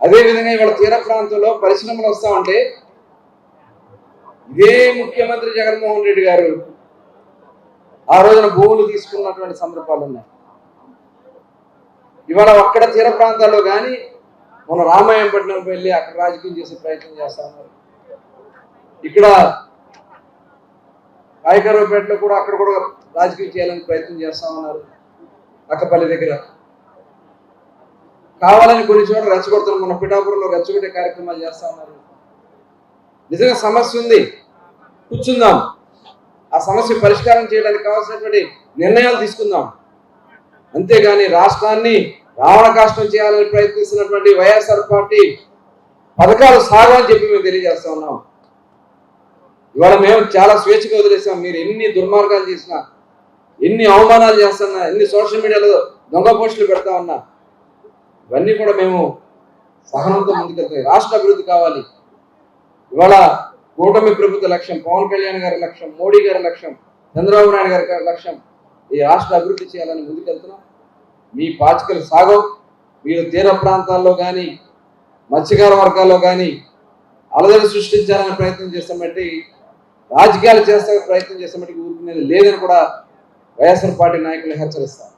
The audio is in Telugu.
అదేవిధంగా ఇవాళ తీర ప్రాంతంలో పరిశ్రమలు వస్తా ఉంటే ఇదే ముఖ్యమంత్రి జగన్మోహన్ రెడ్డి గారు ఆ రోజున భూములు తీసుకున్నటువంటి సందర్భాలు ఉన్నాయి. ఇవాళ అక్కడ తీర ప్రాంతాల్లో కానీ మన రామాయంపట్నం వెళ్ళి అక్కడ రాజకీయం చేసే ప్రయత్నం చేస్తా ఉన్నారు. ఇక్కడ కాయకరావుపేటలో కూడా అక్కడ కూడా రాజకీయం చేయాలని ప్రయత్నం చేస్తా ఉన్నారు. అక్కపల్లి దగ్గర. కావాలని కొన్ని చోట్ల రెచ్చగొడుతున్నారు. మన పిఠాపురంలో రెచ్చగొట్టే కార్యక్రమాలు చేస్తా ఉన్నారు. నిజంగా సమస్య ఉంది. కూర్చుందాం. ఆ సమస్య పరిష్కారం చేయడానికి కావాల్సినటువంటి నిర్ణయాలు తీసుకుందాం. అంతేగాని రాష్ట్రాన్ని రావణ కాష్టం చేయాలని ప్రయత్నిస్తున్నటువంటి వైఎస్ఆర్ పార్టీ పథకాలు సాగమని చెప్పి మేము తెలియజేస్తా ఉన్నాం. ఇవాళ మేము చాలా స్వేచ్ఛగా వదిలేసాం. మీరు ఎన్ని దుర్మార్గాలు చేసినా ఎన్ని అవమానాలు చేస్తున్నా ఎన్ని సోషల్ మీడియాలో దొంగ పోస్టులు పెడతా ఉన్నా ఇవన్నీ కూడా మేము సహనంతో ముందుకెళ్తాయి రాష్ట్ర అభివృద్ధి కావాలి. ఇవాళ కూటమి ప్రభుత్వ లక్ష్యం పవన్ కళ్యాణ్ గారి లక్ష్యం మోడీ గారి లక్ష్యం చంద్రబాబు నాయుడు గారి లక్ష్యం ఈ రాష్ట్ర అభివృద్ధి చేయాలని ముందుకెళ్తున్నాం. మీ పాచికలు సాగవు. మీరు తీర ప్రాంతాల్లో కానీ మత్స్యకార వర్గాల్లో కానీ అలదడి సృష్టించాలని ప్రయత్నం చేస్తామంటే రాజకీయాలు చేస్తే ప్రయత్నం చేస్తామంటే ఊరుకునేది లేదని కూడా వైఎస్ఆర్ పార్టీ నాయకులు హెచ్చరిస్తారు.